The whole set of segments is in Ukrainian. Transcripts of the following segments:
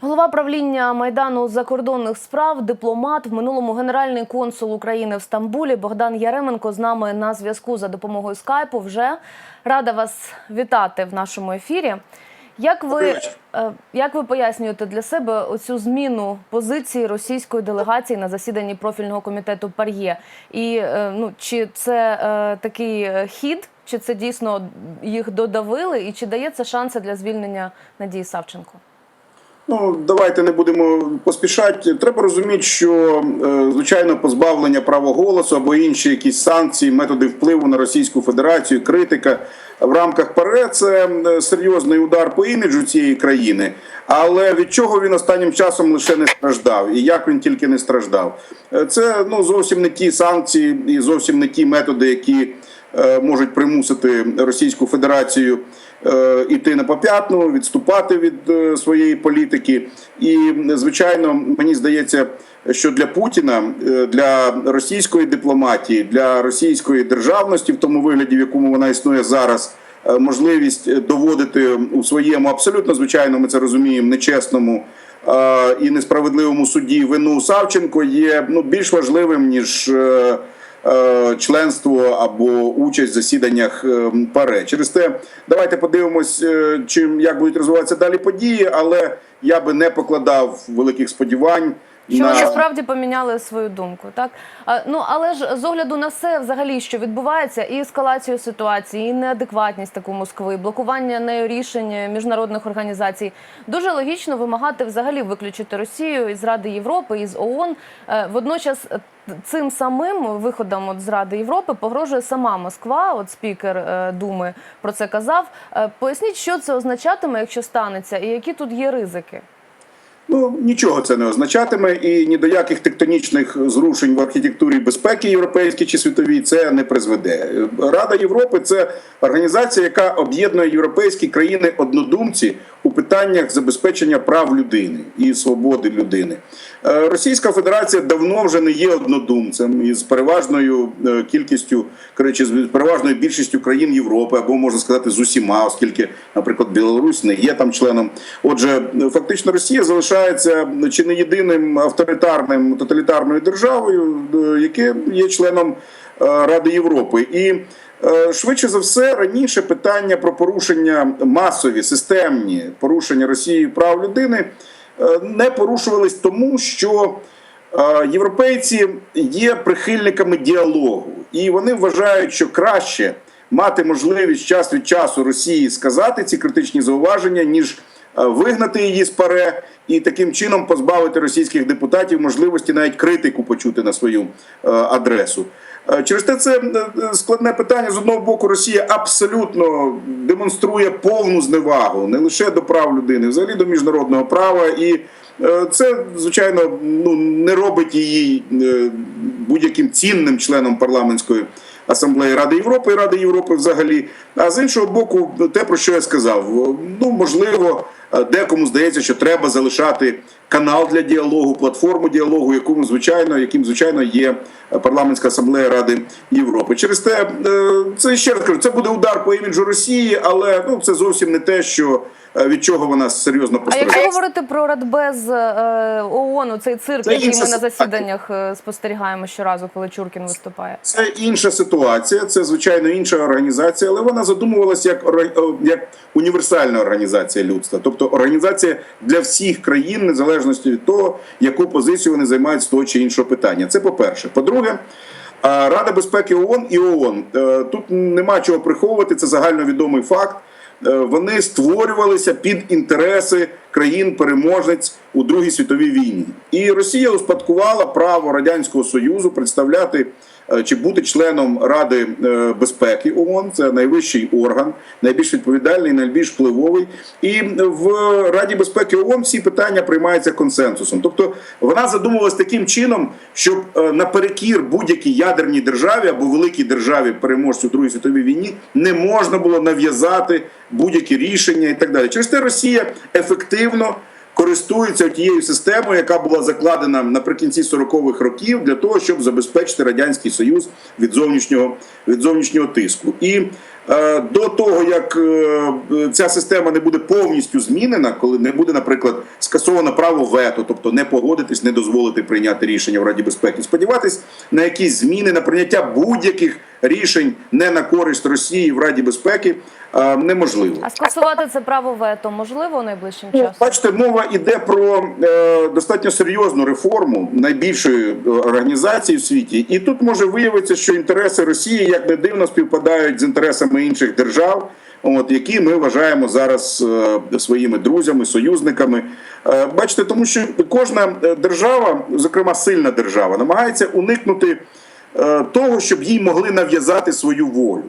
Голова правління майдану закордонних справ, дипломат, в минулому генеральний консул України в Стамбулі Богдан Яременко з нами на зв'язку за допомогою скайпу. Вже рада вас вітати в нашому ефірі. Як ви, е, як ви пояснюєте для себе оцю зміну позиції російської делегації на засіданні профільного комітету Пар'є? І е, ну чи це е, такий хід, чи це дійсно їх додавили, і чи дає це шанси для звільнення Надії Савченко? Ну, давайте не будемо поспішати. Треба розуміти, що е, звичайно позбавлення права голосу або інші якісь санкції, методи впливу на Російську Федерацію, критика в рамках ПАРЕ це е, серйозний удар по іміджу цієї країни. Але від чого він останнім часом лише не страждав, і як він тільки не страждав, Е, це ну зовсім не ті санкції і зовсім не ті методи, які можуть примусити Російську Федерацію іти на поп'ятну, відступати від е, своєї політики. І звичайно, мені здається, що для Путіна, е, для російської дипломатії, для російської державності, в тому вигляді, в якому вона існує зараз. е, Можливість доводити у своєму абсолютно звичайно, ми це розуміємо, нечесному е, і несправедливому суді вину Савченко є ну більш важливим ніж е, е, членство або участь в засіданнях е, ПАРЕ. Через те давайте подивимось, е, чим як будуть розвиватися далі події, але я би не покладав великих сподівань. Що на... вони справді поміняли свою думку, так А, ну але ж з огляду на все, взагалі, що відбувається, і ескалацію ситуації, і неадекватність таку Москви, блокування нею рішень міжнародних організацій, дуже логічно вимагати взагалі виключити Росію із Ради Європи із ООН. Е, Водночас е, цим самим виходом от з Ради Європи погрожує сама Москва. От спікер е, Думи про це казав. Поясніть, що це означатиме, якщо станеться, і які тут є ризики. Ну нічого це не означатиме, і ні до яких тектонічних зрушень в архітектурі безпеки європейській чи світовій це не призведе. Рада Європи це організація, яка об'єднує європейські країни однодумці у питаннях забезпечення прав людини і свободи людини. Е, Російська Федерація давно вже не є однодумцем із переважною е, кількістю коротше, з переважною більшістю країн Європи, або можна сказати з усіма, оскільки, наприклад, Білорусь не є там членом. Отже, фактично Росія залишається чи не єдиним авторитарним тоталітарною державою, е, яке є членом Ради Європи. І швидше за все раніше питання про порушення масові, системні порушення Росії прав людини е, не порушувались тому, що е, європейці є прихильниками діалогу, і вони вважають, що краще мати можливість час від часу Росії сказати ці критичні зауваження, ніж е, вигнати її з паре і таким чином позбавити російських депутатів можливості навіть критику почути на свою е, адресу. Е, Через те це е, складне питання. З одного боку, Росія абсолютно демонструє повну зневагу не лише до прав людини, взагалі до міжнародного права, і е, це звичайно ну не робить її е, будь-яким цінним членом парламентської. Асамблеї Ради Європи і Ради Європи взагалі. А з іншого боку, те, про що я сказав, ну можливо, декому здається, що треба залишати канал для діалогу, платформу діалогу, якому звичайно, яким звичайно є парламентська асамблея Ради Європи. Через те е, це ще раз кажу, це буде удар по іміджу Росії, але ну це зовсім не те, що е, від чого вона серйозно А якщо говорити про Радбез е, ООН, цей цирк, Це який ми на засіданнях е, спостерігаємо щоразу, коли Чуркін виступає. Це інша ситуація, це звичайно інша організація, але вона задумувалася як як універсальна організація людства, тобто організація для всіх країн, незалежності від того, яку позицію вони займають з того чи іншого питання. Це по-перше. По-друге, Рада безпеки ООН і ООН. Е, Тут нема чого приховувати, це загальновідомий факт. Е, Вони створювалися під інтереси країн-переможниць у Другій світовій війні, і Росія успадкувала право радянського союзу представляти чи бути членом Ради е, безпеки ООН. Це найвищий орган, найбільш відповідальний, найбільш впливовий. І в Раді безпеки ООН всі питання приймаються консенсусом. Тобто вона задумувалась таким чином, щоб е, наперекір будь-якій ядерній державі або великій державі переможцю Другій світовій війні не можна було нав'язати будь-які рішення і так далі. Через те Росія ефективно користуються тією системою, яка була закладена наприкінці 40-х років для того, щоб забезпечити радянський союз від зовнішнього від зовнішнього тиску. І до того, як е, ця система не буде повністю змінена, коли не буде, наприклад, скасовано право вето, тобто не погодитись, не дозволити прийняти рішення в Раді безпеки, сподіватись на якісь зміни, на прийняття будь-яких рішень не на користь Росії в Раді безпеки е, неможливо. А скасувати це право вето можливо найближчим Ну, часом? Бачите, мова йде про е, достатньо серйозну реформу найбільшої е, організації в світі, і тут може виявитися, що інтереси Росії як не дивно співпадають з інтересами інших держав, от які ми вважаємо зараз е, своїми друзями, союзниками. Е, бачите, тому що кожна е, держава, зокрема сильна держава, намагається уникнути того, щоб їй могли нав'язати свою волю.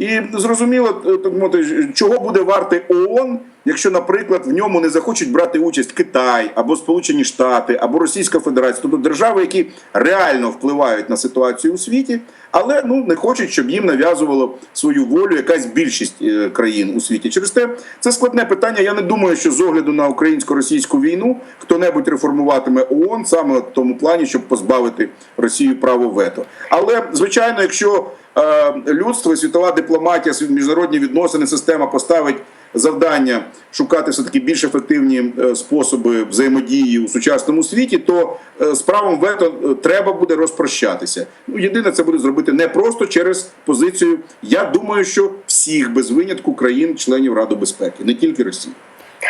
І зрозуміло, е, так мовити, чого буде варти ООН, якщо, наприклад, в ньому не захочуть брати участь Китай або Сполучені Штати, або Російська Федерація, тобто держави, які реально впливають на ситуацію у світі, але ну не хочуть, щоб їм нав'язувало свою волю якась більшість е, країн у світі. Через те це складне питання. Я не думаю, що з огляду на українсько-російську війну хто-небудь реформуватиме ООН саме в тому плані, щоб позбавити Росію право вето. Але звичайно, якщо людство, і світова дипломатія, міжнародні відносини, система поставить завдання шукати все таки більш ефективні е, способи взаємодії у сучасному світі, то е, з правом вето е, треба буде розпрощатися. Ну єдине, це буде зробити не просто через позицію. Я думаю, що всіх без винятку країн-членів Ради безпеки, не тільки Росії.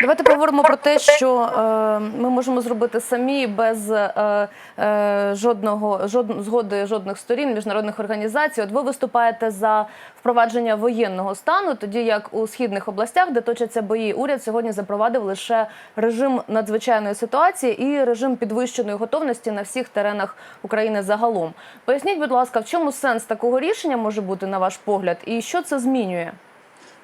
Давайте поговоримо про те, що е, ми можемо зробити самі без е, е, жодного жод, згоди жодних сторін міжнародних організацій. От ви виступаєте за впровадження воєнного стану, тоді як у східних областях, де точаться бої, уряд сьогодні запровадив лише режим надзвичайної ситуації і режим підвищеної готовності на всіх теренах України загалом. Поясніть, будь ласка, в чому сенс такого рішення може бути на ваш погляд, і що це змінює?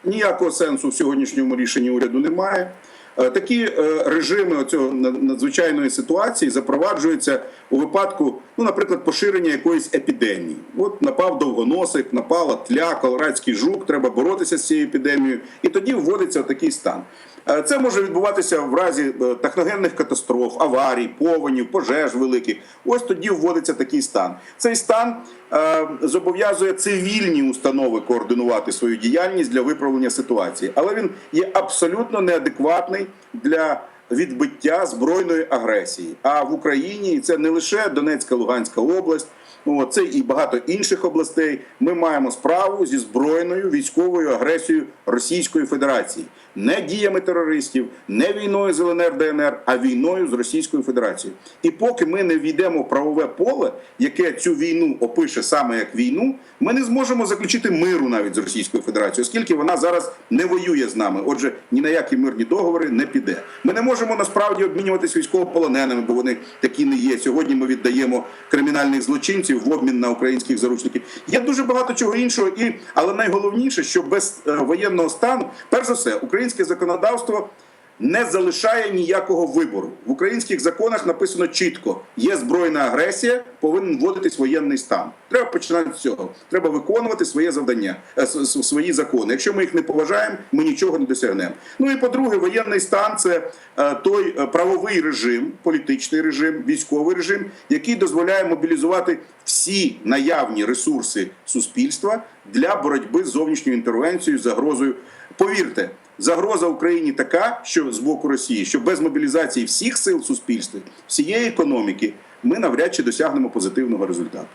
Ніякого сенсу в сьогоднішньому рішенні уряду немає. Е, Такі е, режими цього надзвичайної ситуації запроваджуються у випадку, ну, наприклад, поширення якоїсь епідемії. От напав довгоносик, напала тля, колорадський жук, треба боротися з цією епідемією, і тоді вводиться такий стан. Е, Це може відбуватися в разі техногенних катастроф, аварій, повенів, пожеж великих. Ось тоді вводиться такий стан. Цей стан зобов'язує цивільні установи координувати свою діяльність для виправлення ситуації, але він є абсолютно неадекватний для відбиття збройної агресії. А в Україні це не лише Донецька, Луганська область. Ну, це і багато інших областей. Ми маємо справу зі збройною військовою агресією Російської Федерації, не діями терористів, не війною з ЛНР ДНР, а війною з Російською Федерацією. І поки ми не війдемо в правове поле, яке цю війну опише саме як війну, ми не зможемо заключити миру навіть з Російською Федерацією, оскільки вона зараз не воює з нами. Отже, ні на які мирні договори не піде. Ми не можемо насправді обмінюватися військовополоненими, бо вони такі не є. Сьогодні ми віддаємо кримінальних злочинців в обмін на українських заручників. Є дуже багато чого іншого, і але найголовніше, що без е, воєнного стану, перш за все, українське законодавство. Не залишає ніякого вибору в українських законах. Написано чітко: є збройна агресія, повинен вводитись воєнний стан. Треба починати з цього. Треба виконувати своє завдання, е, свої закони. Якщо ми їх не поважаємо, ми нічого не досягнемо. Ну і по-друге, воєнний стан це е, той е, правовий режим, політичний режим, військовий режим, який дозволяє мобілізувати всі наявні ресурси суспільства для боротьби з зовнішньою інтервенцією, загрозою. Повірте. Загроза Україні така, що з боку Росії, що без мобілізації всіх сил суспільства, всієї економіки, ми навряд чи досягнемо позитивного результату.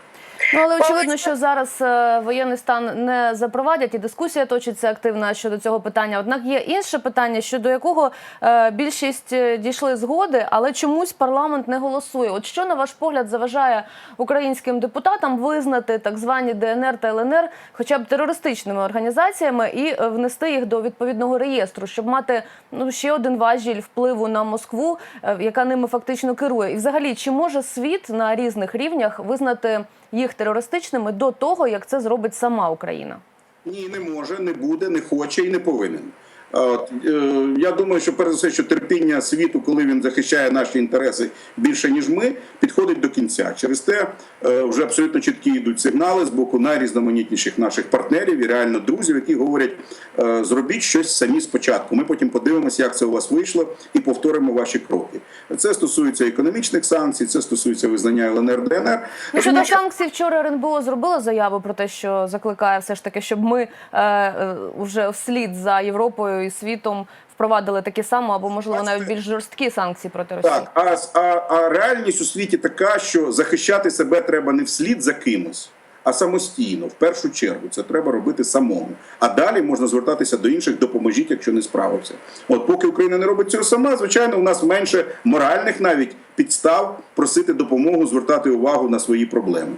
Ну але очевидно, що зараз е, воєнний стан не запровадять, і дискусія точиться активна щодо цього питання. Однак є інше питання, щодо якого е, більшість е, дійшли згоди, але чомусь парламент не голосує. От що на ваш погляд заважає українським депутатам визнати так звані ДНР та ЛНР, хоча б терористичними організаціями, і внести їх до відповідного реєстру, щоб мати ну ще один важіль впливу на Москву, яка ними фактично керує. І взагалі, чи може світ на різних рівнях визнати їх терористичними до того, як це зробить сама Україна? Ні, не може, не буде, не хоче і не повинен. От, е, я думаю, що перш за все, що терпіння світу, коли він захищає наші інтереси більше ніж ми, підходить до кінця. Через те е, вже абсолютно чіткі йдуть сигнали з боку найрізноманітніших наших партнерів і реально друзів, які говорять: е, зробіть щось самі спочатку. Ми потім подивимося, як це у вас вийшло, і повторимо ваші кроки. Це стосується економічних санкцій, це стосується визнання ЛНР ДНР. Ну, щодо що- санкцій, вчора РНБО зробила заяву про те, що закликає все ж таки, щоб ми е, е, вже вслід за Європою і світом впровадили такі само або можливо навіть більш жорсткі санкції проти Росії. Так, а, а, а реальність у світі така, що захищати себе треба не вслід за кимось, а самостійно. В першу чергу це треба робити самому. А далі можна звертатися до інших, допоможіть, якщо не справився. От поки Україна не робить цього сама, звичайно, у нас менше моральних навіть підстав просити допомогу, звертати увагу на свої проблеми.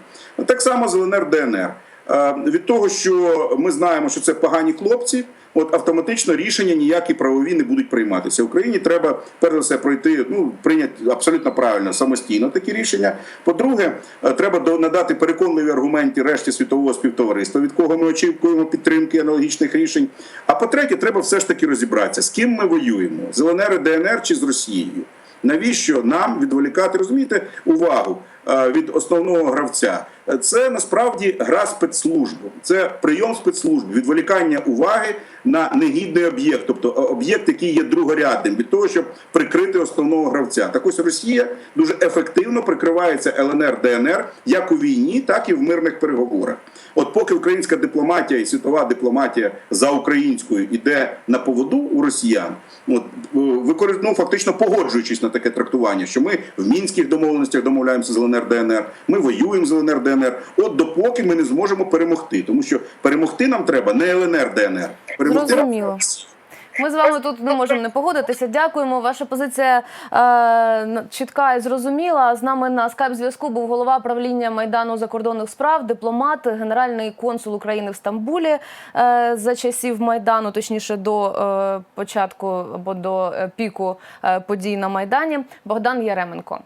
Так само з ЛНР ДНР. Е, Від того, що ми знаємо, що це погані хлопці, от автоматично рішення ніякі правові не будуть прийматися. Україні треба перш за все пройти, ну прийняти абсолютно правильно самостійно такі рішення. По-друге, е, треба надати переконливі аргументи решті світового співтовариства, від кого ми очікуємо підтримки аналогічних рішень. А по-третє, треба все ж таки розібратися, з ким ми воюємо: з ЛНР, ДНР чи з Росією. Навіщо нам відволікати, розумієте, увагу е, від основного гравця? Це насправді гра спецслужби, це прийом спецслужб, відволікання уваги на негідний об'єкт, тобто е, об'єкт, який є другорядним, від того, щоб прикрити основного гравця. Так ось Росія дуже ефективно прикривається ЛНР, ДНР як у війні, так і в мирних переговорах. От поки українська дипломатія і світова дипломатія за українською іде на поводу у росіян, от е, ну, фактично погоджуючись на таке трактування, що ми в мінських домовленостях домовляємося з ЛНР ДНР, ми воюємо з ЛНР ДНР. От допоки ми не зможемо перемогти, тому що перемогти нам треба не ЛНР ДНР, перемогти Зрозуміло. Ми з вами тут не можемо не погодитися. Дякуємо. Ваша позиція е, чітка і зрозуміла. З нами на скайп зв'язку був голова правління майдану закордонних справ, дипломат, генеральний консул України в Стамбулі е, за часів майдану, точніше до е, початку або до е, піку е, подій на майдані. Богдан Яременко.